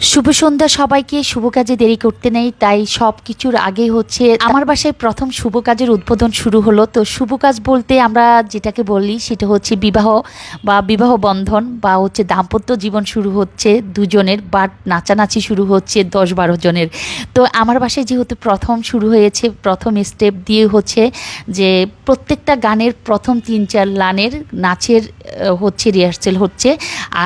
শুভ সন্ধ্যা সবাইকে। শুভ কাজে দেরি করতে নেই, তাই সব কিছুর আগে হচ্ছে, আমার বাসায় প্রথম শুভ কাজের উদ্বোধন শুরু হলো। তো শুভ কাজ বলতে আমরা যেটাকে বলি, সেটা হচ্ছে বিবাহ বা বিবাহ বন্ধন বা হচ্ছে দাম্পত্য জীবন শুরু হচ্ছে দুজনের বাট নাচানাচি শুরু হচ্ছে দশ বারো জনের। তো আমার বাসায় যেহেতু প্রথম শুরু হয়েছে, প্রথম স্টেপ দিয়ে হচ্ছে যে প্রত্যেকটা গানের প্রথম তিন চার লানের নাচের হচ্ছে রিহার্সেল হচ্ছে।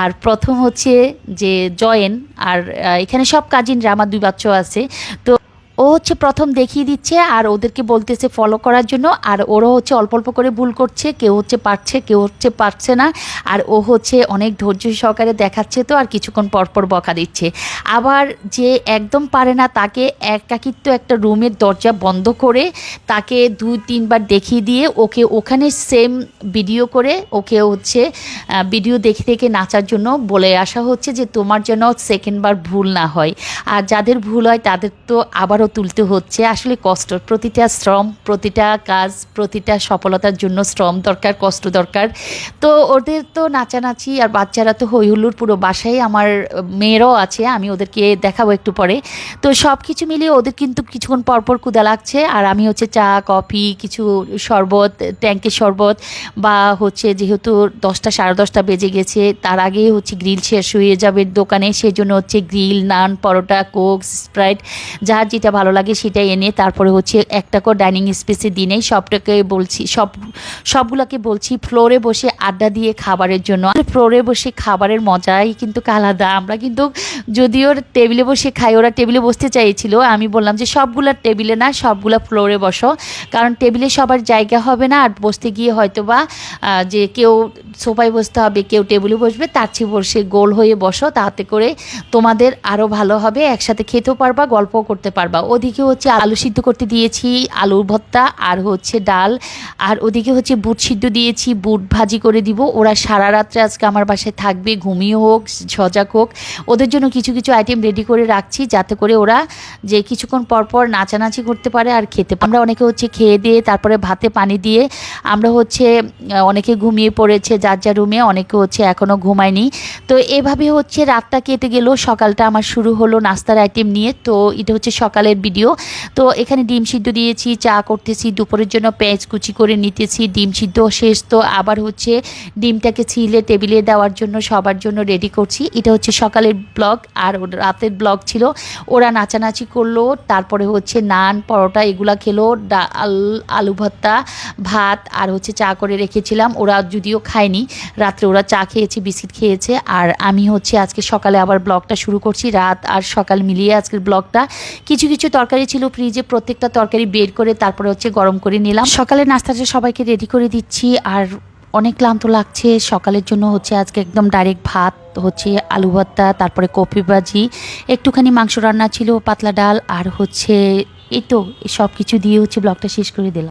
আর প্রথম হচ্ছে যে জয়েন আর এখানে সব কাজিনরা আমার দুই বাচ্চা আছে। তো ও হচ্ছে প্রথম দেখিয়ে দিচ্ছে আর ওদেরকে বলতেছে ফলো করার জন্য। আর ওরা হচ্ছে অল্প অল্প করে ভুল করছে, কেউ হচ্ছে পারছে, কেউ হচ্ছে পারছে না। আর ও হচ্ছে অনেক ধৈর্য সহকারে দেখাচ্ছে তো, আর কিছুক্ষণ পর পর বকা দিচ্ছে। আবার যে একদম পারে না, তাকে একাকিত্ব একটা রুমের দরজা বন্ধ করে তাকে দুই তিনবার দেখিয়ে দিয়ে ওকে ওখানে সেম ভিডিও করে ওকে হচ্ছে ভিডিও দেখে দেখে নাচার জন্য বলে আসা হচ্ছে যে তোমার যেন সেকেন্ডবার ভুল না হয়। আর যাদের ভুল হয় তাদের তো আবারও তুলতে হচ্ছে। আসলে কষ্ট, প্রতিটা শ্রম, প্রতিটা কাজ, প্রতিটা সফলতার জন্য শ্রম দরকার, কষ্ট দরকার। তো ওদের তো নাচানাচি আর বাচ্চারা তো হই হুল্লোড় পুরো বাসায়, আমার মেয়েরাও আছে, আমি ওদেরকে দেখাবো একটু পরে। তো সব কিছু মিলিয়ে ওদের কিন্তু কিছুক্ষণ পরপর কুদা লাগছে। আর আমি হচ্ছে চা, কফি, কিছু শরবত ট্যাঙ্কের শরবত, বা হচ্ছে যেহেতু দশটা, সাড়ে দশটা বেজে গেছে, তার আগেই হচ্ছে গ্রিল শেষ হয়ে যাবে দোকানে। সেজন্য হচ্ছে grill, naan, paratha, Coke, Sprite, যার যেটা ভালো লাগে সেটাই এনে তারপরে হচ্ছে একটা করে ডাইনিং স্পেসে দিনে সবটাকে বলছি, সব, সবগুলোকে বলছি ফ্লোরে বসে আড্ডা দিয়ে খাবারের জন্য। ফ্লোরে বসে খাবারের মজাই কিন্তু আলাদা। আমরা কিন্তু যদিও টেবিলে বসে খাই, ওরা টেবিলে বসতে চাইছিল, আমি বললাম যে সবগুলা টেবিলে না, সবগুলা ফ্লোরে বসো। কারণ টেবিলে সবার জায়গা হবে না, আর বসতে গিয়ে হয়তো বা যে কেউ সোফায় বসতে হবে, কেউ টেবিলে বসবে, তার চেয়ে বসে গোল হয়ে বসো, তাতে করে তোমাদের আরও ভালো হবে, একসাথে খেতেও পারবা, গল্পও করতে পারবা। ওদিকে হচ্ছে আলু সিদ্ধ করতে দিয়েছি, আলুর ভর্তা, আর হচ্ছে ডাল, আর ওদিকে হচ্ছে বুট সিদ্ধ দিয়েছি, বুট ভাজি করে দিব। ওরা সারা রাত্রে আজকে আমার বাসায় থাকবে, ঘুমিয়ে হোক, সজাগ হোক। ওদের জন্য কিছু কিছু আইটেম রেডি করে রাখছি, যাতে করে ওরা যে কিছুক্ষণ পর পর নাচানাচি করতে পারে আর খেতে। আমরা অনেকে হচ্ছে খেয়ে দিয়ে, তারপরে ভাতে পানি দিয়ে, আমরা হচ্ছে অনেকে ঘুমিয়ে পড়েছে যার যার রুমে, অনেকে হচ্ছে এখনও ঘুমায়নি। তো এভাবে হচ্ছে রাতটা কেটে গেল, সকালটা আমার শুরু হলো নাস্তার আইটেম নিয়ে। তো এটা হচ্ছে সকালের ভিডিও। তো এখানে ডিম সিদ্ধ দিয়েছি, চা করতেছি, দুপুরের জন্য পেঁয়াজ কুচি করে নিতেছি, ডিম সিদ্ধ শেষ। তো আবার হচ্ছে ডিমটাকে ছিলে টেবিলে দেওয়ার জন্য, সবার জন্য রেডি করছি। এটা হচ্ছে সকালের ব্লগ আর রাতের ব্লগ ছিল। ওরা নাচানাচি করল, তারপরে হচ্ছে নান, পরোটা এগুলা খেলো আলু ভর্তা, ভাত, আর হচ্ছে চা করে রেখেছিলাম। ওরা যদিও খায়নি, রাত্রে ওরা চা খেয়েছে, বিস্কিট খেয়েছে। আর আমি হচ্ছে আজকে সকালে আবার ব্লগটা শুরু করছি, রাত আর সকাল মিলিয়ে আজকের ব্লগটা কিছু কিছু কিছু তরকারি ছিল ফ্রিজে প্রত্যেকটা তরকারি বের করে তারপরে হচ্ছে গরম করে নিলাম। সকালে নাস্তাটা সবাইকে রেডি করে দিচ্ছি, আর অনেক ক্লান্ত লাগছে। সকালের জন্য হচ্ছে আজকে একদম ডাইরেক্ট ভাত, হচ্ছে আলু ভর্তা, তারপরে কপি ভাজি, একটুখানি মাংস রান্না ছিল, পাতলা ডাল, আর হচ্ছে এই তো সব কিছু দিয়ে হচ্ছে ব্লগটা শেষ করে দিলাম।